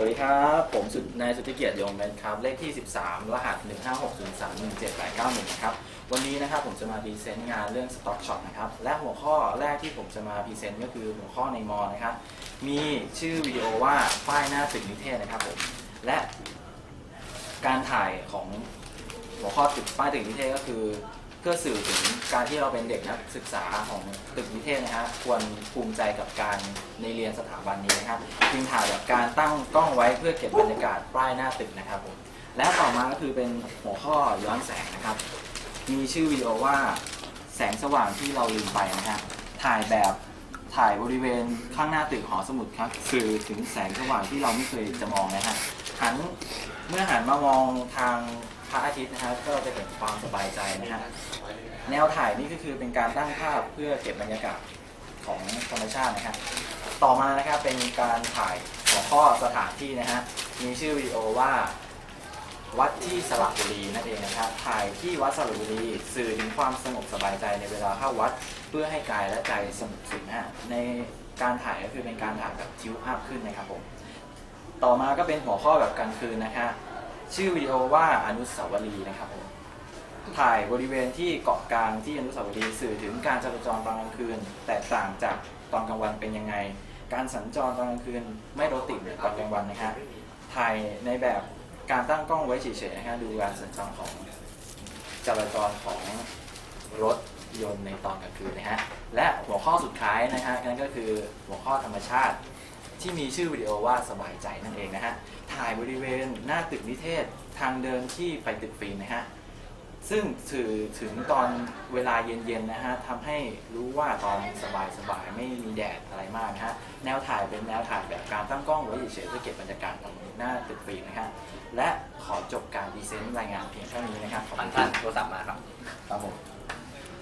สวัสดีครับ ผมสุดนายสุทธิเกียรติยงเมนครับ เลขที่ 13 รหัส 156031789ครับ วันนี้นะครับผมจะมาพรีเซนต์งานเรื่อง Stock Shot นะครับ และหัวข้อแรกที่ผมจะมาพรีเซนต์ก็คือหัวข้อในมอนะครับ มีชื่อวิดีโอว่าป้ายหน้าตึกนิเทศนะครับผม และการถ่ายของหัวข้อตึกป้ายตึกนิเทศก็คือ เพื่อสื่อถึงการที่เราเป็นเด็กนักศึกษาของตึกนิเทศนะฮะควรภูมิใจกับการในเรียนสถาบันนี้นะครับจึงถ่ายแบบการตั้งกล้องไว้เพื่อเก็บบรรยากาศป้ายหน้าตึกนะครับผมและต่อมาก็คือเป็นหัวข้อย้อนแสงนะครับ มีชื่อวิดีโอว่าแสงสว่างที่เราลืมไปนะฮะถ่ายแบบถ่ายบริเวณข้างหน้าตึกหอสมุดครับสื่อถึงแสงสว่างที่เราไม่เคยจะมองนะฮะหันเมื่อหันมามองทาง พระอาทิตย์นะครับก็จะเห็นความสบายใจนะฮะแนวถ่ายนี่ก็คือเป็นการตั้งภาพเพื่อเก็บบรรยากาศของธรรมชาตินะครับ ต่อมานะครับเป็นการถ่ายหัวข้อสถานที่นะฮะมีชื่อวิดีโอว่าวัดที่สระบุรีนั่นเองนะครับถ่ายที่วัดสระบุรีสื่อถึงความสงบสบายใจในเวลาเข้าวัด เพื่อให้กายและใจสงบสุขนะฮะในการถ่ายก็คือเป็นการถ่ายแบบทิวภาพขึ้นนะครับผมต่อมาก็เป็นหัวข้อแบบกลางคืนนะคะ ชื่อวิดีโอว่าอนุสาวรีย์นะครับผมถ่ายบริเวณที่เกาะกลางที่อนุสาวรีย์สื่อถึงการจราจรตอนกลางคืน แตกต่างจากตอนกลางวันเป็นยังไง การสัญจรตอนกลางคืนไม่รถติดเหมือนตอนกลางวันนะฮะถ่ายในแบบการตั้งกล้องไว้เฉยๆนะฮะดูการสัญจรของจราจรของรถยนต์ในตอนกลางคืนนะฮะและหัวข้อสุดท้ายนะฮะนั่นก็คือหัวข้อธรรมชาติ ที่มีชื่อวิดีโอว่าสบายใจนั่นเองนะฮะ ถ่ายบริเวณหน้าตึกนิเทศทางเดินที่ไปตึกฟิล์มนะฮะ ซึ่งถือถึงตอนเวลาเย็นๆนะฮะทำให้รู้ว่าตอนสบายๆ ไม่มีแดดอะไรมากนะฮะ แนวถ่ายเป็นแนวถ่ายแบบการตั้งกล้องไว้เฉยๆเพื่อเก็บบรรยากาศของหน้าตึกฟิล์มนะฮะ และขอจบการพรีเซนต์รายงานเพียงเท่านี้นะครับขอบท่าคุนณคท่ารันบโทรศัพท์มาครับ ครับผม